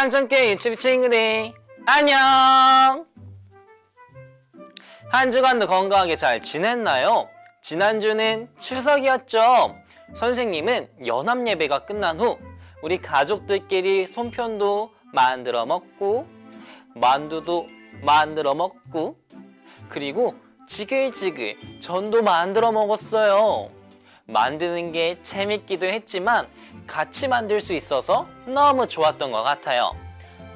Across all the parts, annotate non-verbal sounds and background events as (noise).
창천교회 유치부 친구들 안녕. 한 주간도 건강하게 잘 지냈나요? 지난주는 추석이었죠. 선생님은 연합 예배가 끝난 후 우리 가족들끼리 손편도 만들어 먹고 만두도 만들어 먹고 그리고 지글지글 전도 만들어 먹었어요 만드는 게 재밌기도 했지만 같이 만들 수 있어서 너무 좋았던 것 같아요.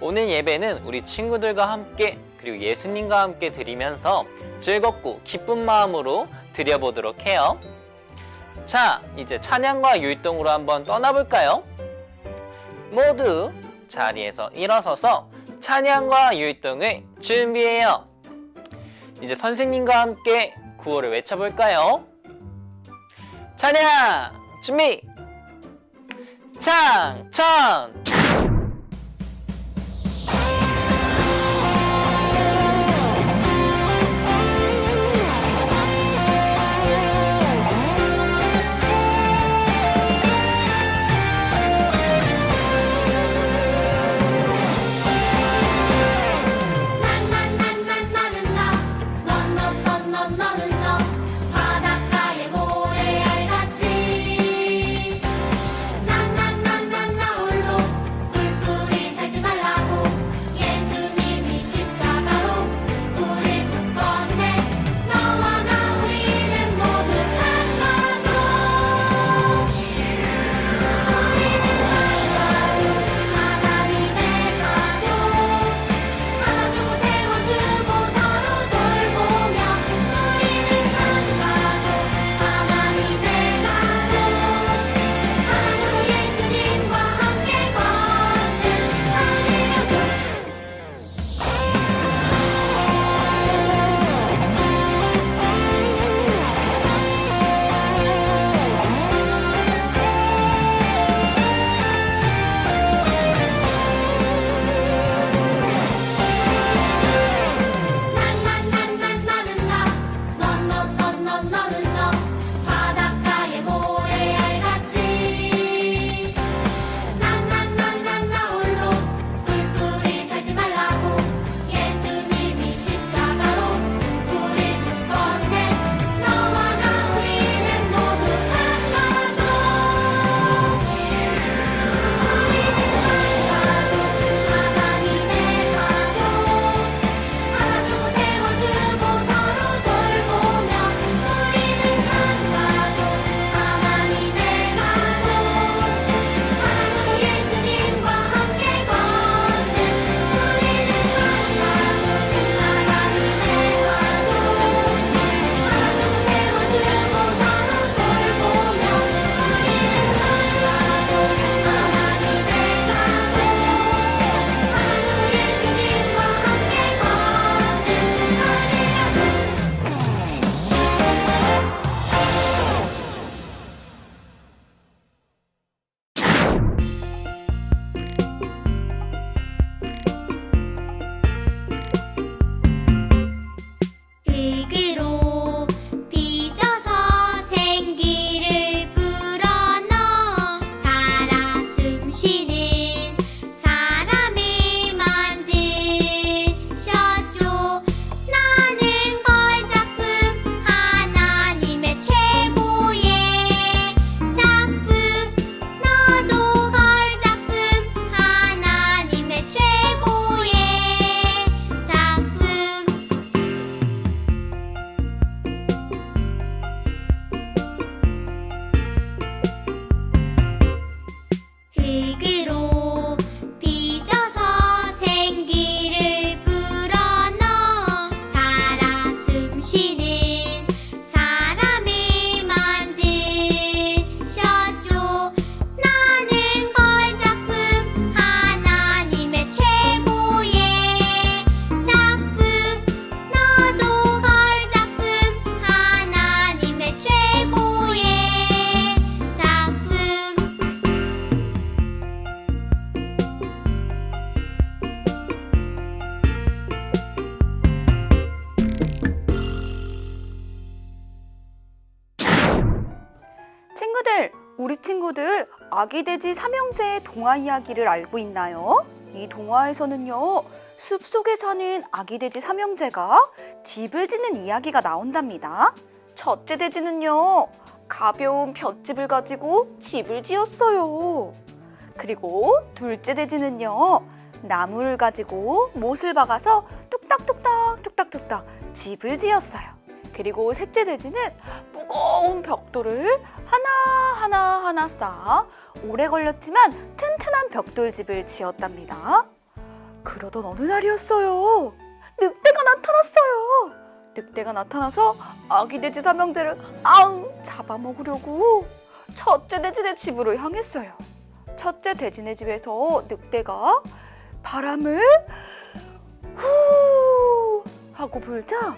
오늘 예배는 우리 친구들과 함께 그리고 예수님과 함께 드리면서 즐겁고 기쁜 마음으로 드려보도록 해요. 자, 이제 찬양과 율동으로 한번 떠나볼까요? 모두 자리에서 일어서서 찬양과 율동을 준비해요. 이제 선생님과 함께 구호를 외쳐볼까요? 찬양 준비. 창천 아기 돼지 삼형제의 동화 이야기를 알고 있나요? 이 동화에서는요, 숲 속에 사는 아기 돼지 삼형제가 집을 짓는 이야기가 나온답니다. 첫째 돼지는요, 가벼운 볏집을 가지고 집을 지었어요. 그리고 둘째 돼지는요, 나무를 가지고 못을 박아서 뚝딱뚝딱 뚝딱뚝딱 집을 지었어요. 그리고 셋째 돼지는 무거운 벽돌을 하나하나 하나 쌓아 오래 걸렸지만 튼튼한 벽돌집을 지었답니다. 그러던 어느 날이었어요. 늑대가 나타났어요. 늑대가 나타나서 아기 돼지 삼형제를 앙 잡아먹으려고 첫째 돼지네 집으로 향했어요. 첫째 돼지네 집에서 늑대가 바람을 후 하고 불자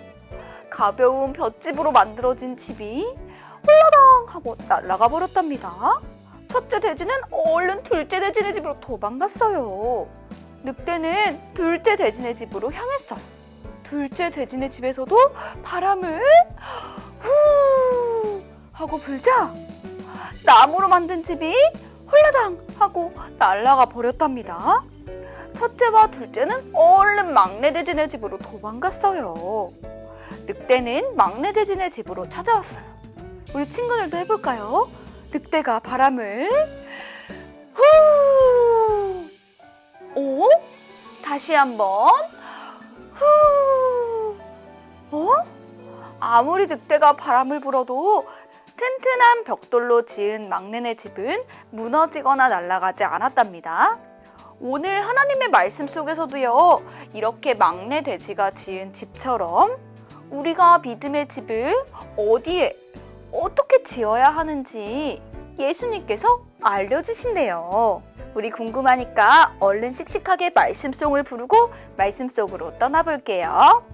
가벼운 볏집으로 만들어진 집이 홀라당 하고 날아가 버렸답니다. 첫째 돼지는 얼른 둘째 돼지네 집으로 도망갔어요. 늑대는 둘째 돼지네 집으로 향했어요. 둘째 돼지네 집에서도 바람을 후 하고 불자 나무로 만든 집이 홀라당 하고 날아가 버렸답니다. 첫째와 둘째는 얼른 막내 돼지네 집으로 도망갔어요. 늑대는 막내 돼지네 집으로 찾아왔어요. 우리 친구들도 해볼까요? 늑대가 바람을 후, 오, 다시 한번 후, 어? 아무리 늑대가 바람을 불어도 튼튼한 벽돌로 지은 막내네 집은 무너지거나 날아가지 않았답니다. 오늘 하나님의 말씀 속에서도요, 이렇게 막내 돼지가 지은 집처럼 우리가 믿음의 집을 어디에, 어떻게 지어야 하는지 예수님께서 알려주신대요. 우리 궁금하니까 얼른 씩씩하게 말씀 송을 부르고 말씀 속으로 떠나볼게요.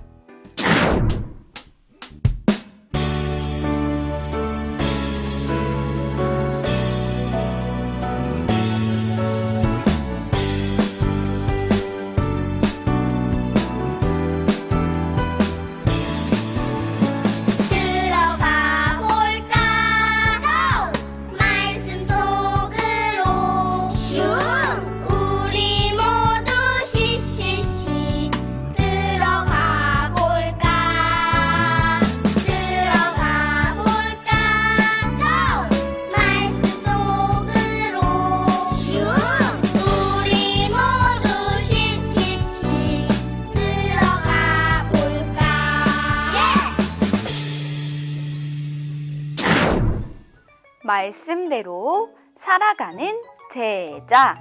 말씀대로 살아가는 제자.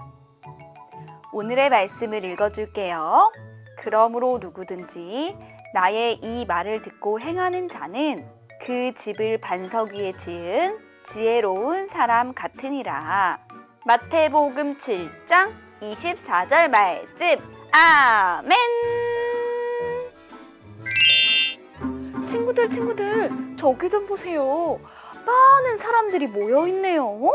오늘의 말씀을 읽어줄게요. 그러므로 누구든지 나의 이 말을 듣고 행하는 자는 그 집을 반석 위에 지은 지혜로운 사람 같으니라. 마태복음 7장 24절 말씀. 아멘. 친구들, 친구들, 저기 좀 보세요. 많은 사람들이 모여 있네요. 어?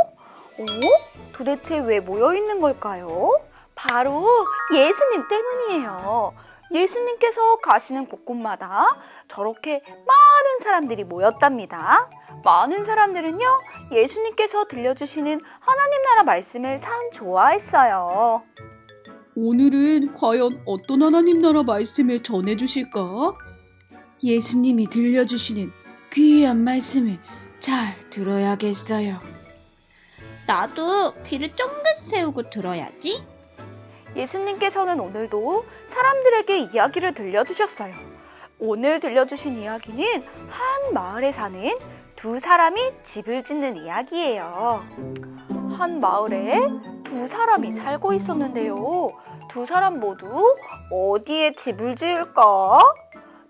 도대체 왜 모여 있는 걸까요? 바로 예수님 때문이에요. 예수님께서 가시는 곳곳마다 저렇게 많은 사람들이 모였답니다. 많은 사람들은요, 예수님께서 들려주시는 하나님 나라 말씀을 참 좋아했어요. 오늘은 과연 어떤 하나님 나라 말씀을 전해주실까? 예수님이 들려주시는 귀한 말씀을 잘 들어야겠어요. 나도 귀를 쫑긋 세우고 들어야지. 예수님께서는 오늘도 사람들에게 이야기를 들려주셨어요. 오늘 들려주신 이야기는 한 마을에 사는 두 사람이 집을 짓는 이야기예요. 한 마을에 두 사람이 살고 있었는데요. 두 사람 모두 어디에 집을 지을까?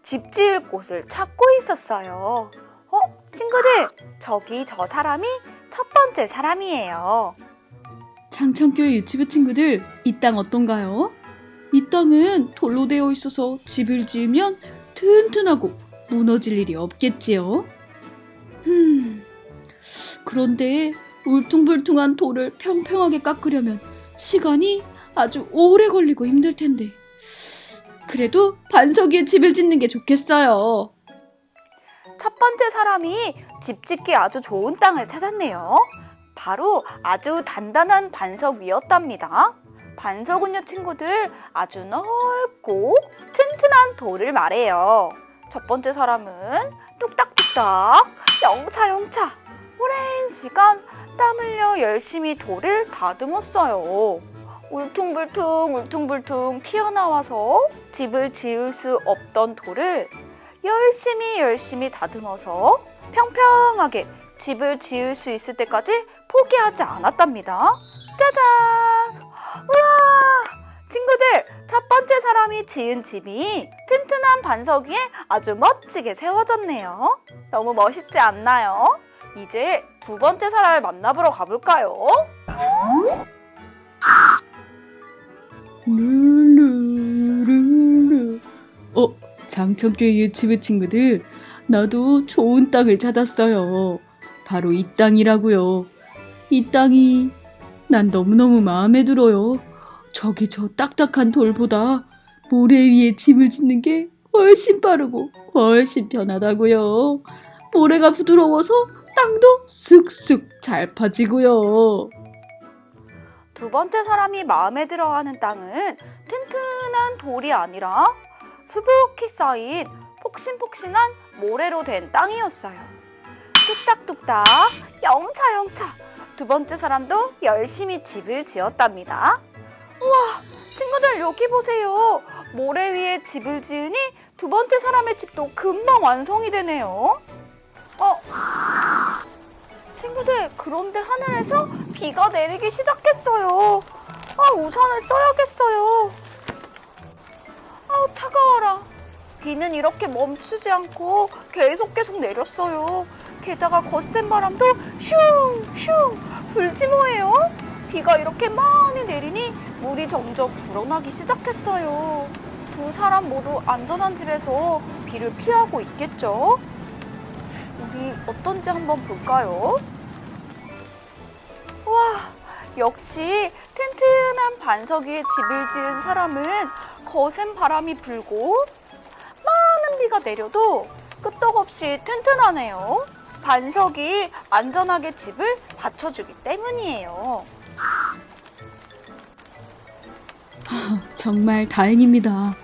집 지을 곳을 찾고 있었어요. 어, 친구들, 저기 저 사람이 첫 번째 사람이에요. 창천교회 유치부 친구들, 이 땅 어떤가요? 이 땅은 돌로 되어 있어서 집을 지으면 튼튼하고 무너질 일이 없겠지요? 흠, 그런데 울퉁불퉁한 돌을 평평하게 깎으려면 시간이 아주 오래 걸리고 힘들 텐데. 그래도 반석 위에 집을 짓는 게 좋겠어요. 첫 번째 사람이 집 짓기 아주 좋은 땅을 찾았네요. 바로 아주 단단한 반석 위였답니다. 반석은요 친구들 아주 넓고 튼튼한 돌을 말해요. 첫 번째 사람은 뚝딱뚝딱 영차영차 오랜 시간 땀 흘려 열심히 돌을 다듬었어요. 울퉁불퉁 울퉁불퉁 튀어나와서 집을 지을 수 없던 돌을 열심히 열심히 다듬어서 평평하게 집을 지을 수 있을 때까지 포기하지 않았답니다. 짜잔! 우와! 친구들, 첫 번째 사람이 지은 집이 튼튼한 반석 위에 아주 멋지게 세워졌네요. 너무 멋있지 않나요? 이제 두 번째 사람을 만나보러 가볼까요? 룰 장천교회 유치부 친구들, 나도 좋은 땅을 찾았어요. 바로 이 땅이라고요. 이 땅이 난 너무너무 마음에 들어요. 저기 저 딱딱한 돌보다 모래 위에 집을 짓는 게 훨씬 빠르고 훨씬 편하다고요. 모래가 부드러워서 땅도 쑥쑥 잘 파지고요. 두 번째 사람이 마음에 들어하는 땅은 튼튼한 돌이 아니라 수북히 쌓인 폭신폭신한 모래로 된 땅이었어요. 뚝딱뚝딱, 영차 영차. 두 번째 사람도 열심히 집을 지었답니다. 우와, 친구들 여기 보세요. 모래 위에 집을 지으니 두 번째 사람의 집도 금방 완성이 되네요. 어, 친구들, 그런데 하늘에서 비가 내리기 시작했어요. 아, 우산을 써야겠어요. 아우, 차가워라. 비는 이렇게 멈추지 않고 계속 계속 내렸어요. 게다가 거센 바람도 슝슝 불지 뭐예요. 비가 이렇게 많이 내리니 물이 점점 불어나기 시작했어요. 두 사람 모두 안전한 집에서 비를 피하고 있겠죠? 우리 어떤지 한번 볼까요? 와, 역시 튼튼한 반석 위에 집을 지은 사람은 거센 바람이 불고 많은 비가 내려도 끄떡없이 튼튼하네요. 반석이 안전하게 집을 받쳐주기 때문이에요. (laughs) 정말 다행입니다.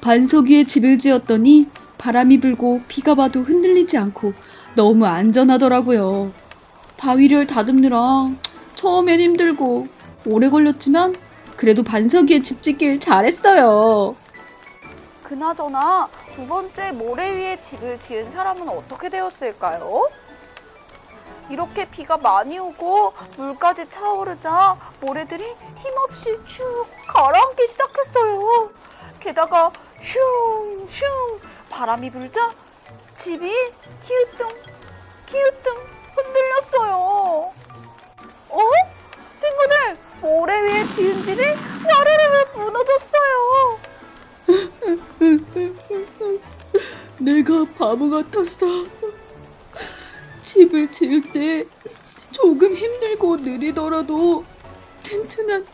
반석 위에 집을 지었더니 바람이 불고 비가 와도 흔들리지 않고 너무 안전하더라고요. 바위를 다듬느라 처음엔 힘들고 오래 걸렸지만 그래도 반석 위에 집 짓길 잘했어요. 그나저나 두 번째 모래 위에 집을 지은 사람은 어떻게 되었을까요? 이렇게 비가 많이 오고 물까지 차오르자 모래들이 힘없이 쭉 가라앉기 시작했어요. 게다가 슝 슝 바람이 불자 집이 기우뚱 기우뚱 흔들렸어요. 어? 친구들 모래 위에 지은 집이 와르르르 무너졌어요. (laughs) 내가 바보 같았어. 집을 지을 때 조금 힘들고 느리더라도 튼튼한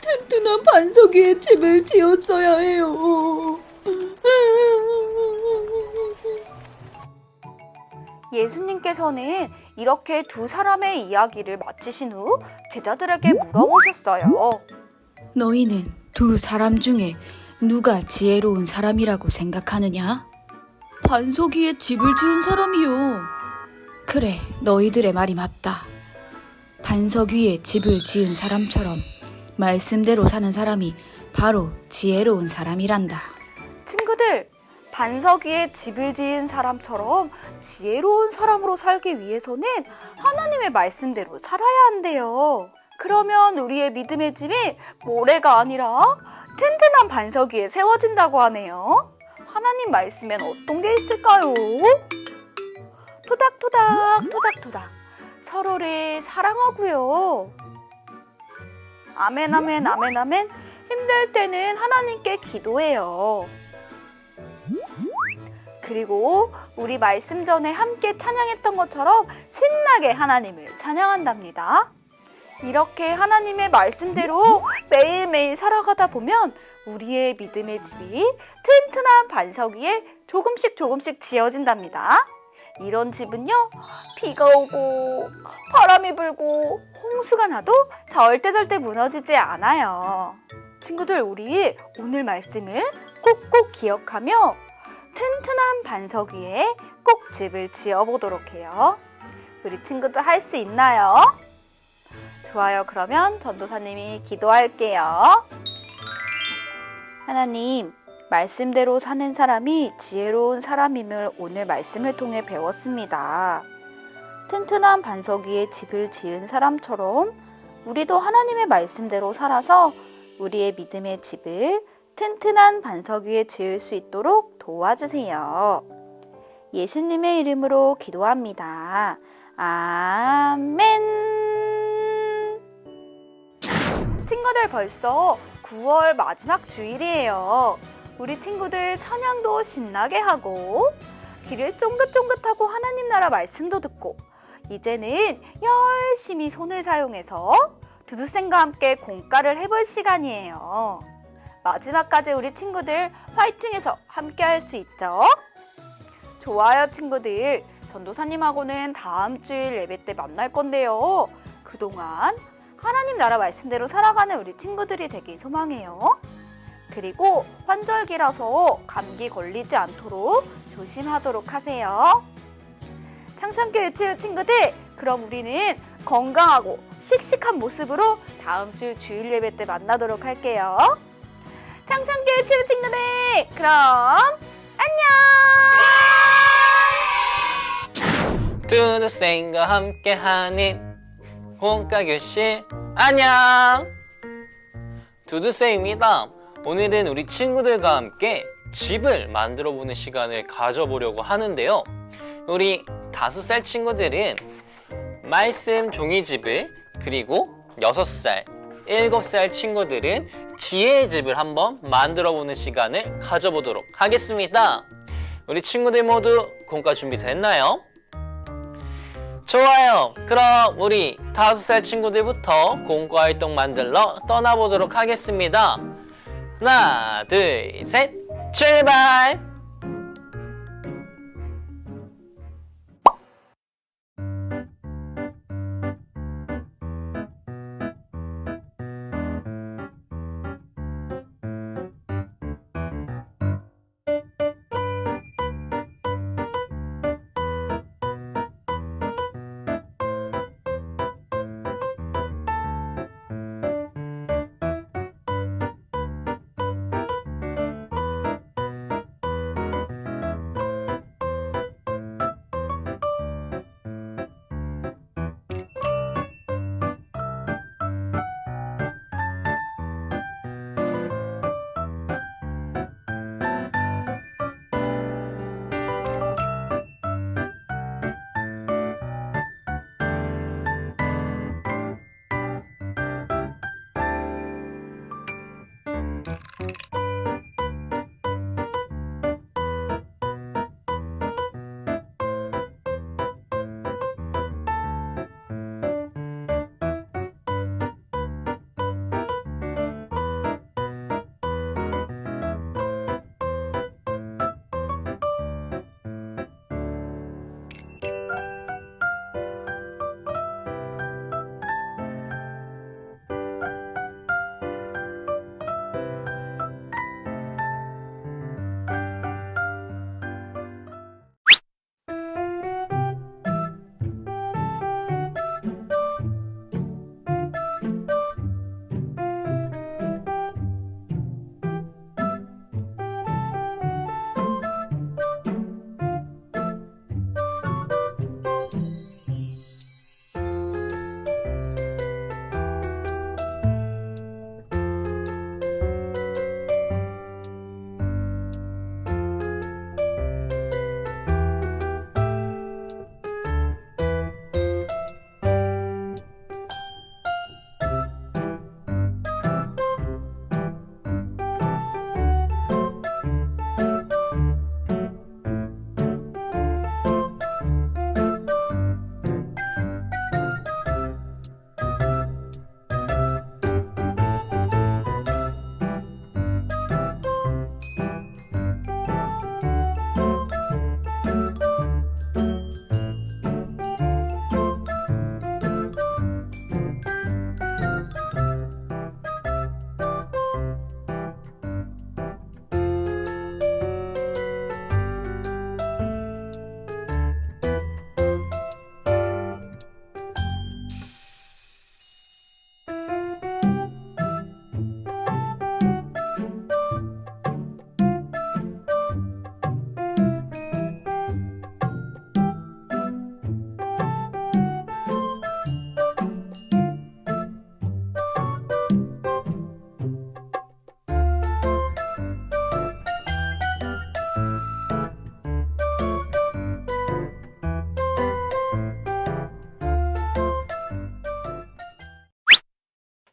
튼튼한 반석 위에 집을 지었어야 해요. 예수님께서는 이렇게 두 사람의 이야기를 마치신 후 제자들에게 물어보셨어요. 너희는 두 사람 중에 누가 지혜로운 사람이라고 생각하느냐? 반석 위에 집을 지은 사람이요. 그래, 너희들의 말이 맞다. 반석 위에 집을 지은 사람처럼 말씀대로 사는 사람이 바로 지혜로운 사람이란다. 반석 위에 집을 지은 사람처럼 지혜로운 사람으로 살기 위해서는 하나님의 말씀대로 살아야 한대요. 그러면 우리의 믿음의 집이 모래가 아니라 튼튼한 반석 위에 세워진다고 하네요. 하나님 말씀엔 어떤 게 있을까요? 토닥토닥 토닥토닥 서로를 사랑하고요. 아멘 아멘 아멘 아멘 힘들 때는 하나님께 기도해요. 그리고 우리 말씀 전에 함께 찬양했던 것처럼 신나게 하나님을 찬양한답니다. 이렇게 하나님의 말씀대로 매일매일 살아가다 보면 우리의 믿음의 집이 튼튼한 반석 위에 조금씩 조금씩 지어진답니다. 이런 집은요, 비가 오고, 바람이 불고, 홍수가 나도 절대 절대 무너지지 않아요. 친구들, 우리 오늘 말씀을 꼭꼭 기억하며 튼튼한 반석 위에 꼭 집을 지어보도록 해요. 우리 친구들 할수 있나요? 좋아요. 그러면 전도사님이 기도할게요. 하나님, 말씀대로 사는 사람이 지혜로운 사람임을 오늘 말씀을 통해 배웠습니다. 튼튼한 반석 위에 집을 지은 사람처럼 우리도 하나님의 말씀대로 살아서 우리의 믿음의 집을 튼튼한 반석 위에 지을 수 있도록 도와주세요. 예수님의 이름으로 기도합니다. 아멘. 친구들 벌써 9월 마지막 주일이에요. 우리 친구들 찬양도 신나게 하고 귀를 쫑긋쫑긋하고 하나님 나라 말씀도 듣고 이제는 열심히 손을 사용해서 두두쌤과 함께 공과를 해볼 시간이에요. 마지막까지 우리 친구들 화이팅해서 함께 할 수 있죠? 좋아요 친구들 전도사님하고는 다음 주일 예배 때 만날 건데요. 그동안 하나님 나라 말씀대로 살아가는 우리 친구들이 되길 소망해요. 그리고 환절기라서 감기 걸리지 않도록 조심하도록 하세요. 창천교 유치부 친구들, 그럼 우리는 건강하고 씩씩한 모습으로 다음 주 주일 예배 때 만나도록 할게요. 창천교 유치부 친구들, 그럼 안녕! 두두쌤과 함께하는 공과 교실 안녕! 두두쌤입니다. 오늘은 우리 친구들과 함께 집을 만들어 보는 시간을 가져보려고 하는데요. 우리 다섯 살 친구들은 말씀 종이집을 그리고 여섯 살 일곱 살 친구들은 지혜의 집을 한번 만들어 보는 시간을 가져보도록 하겠습니다 우리 친구들 모두 공과 준비 됐나요? 좋아요. 그럼 우리 다섯 살 친구들부터 공과 활동 만들러 떠나보도록 하겠습니다. 하나, 둘, 셋, 출발!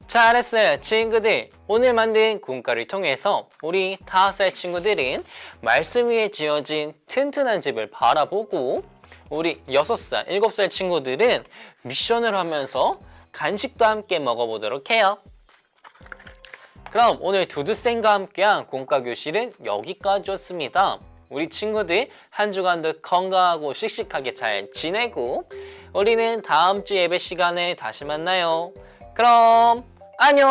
잘했어요, 친구들. 오늘 만든 공과를 통해서 우리 다섯 살 친구들은 말씀 위에 지어진 튼튼한 집을 바라보고 우리 여섯 살, 일곱 살 친구들은 미션을 하면서 간식도 함께 먹어보도록 해요. 그럼 오늘 두두쌤과 함께한 공과 교실은 여기까지였습니다. 우리 친구들 한 주간도 건강하고 씩씩하게 잘 지내고 우리는 다음 주 예배 시간에 다시 만나요. 그럼 안녕!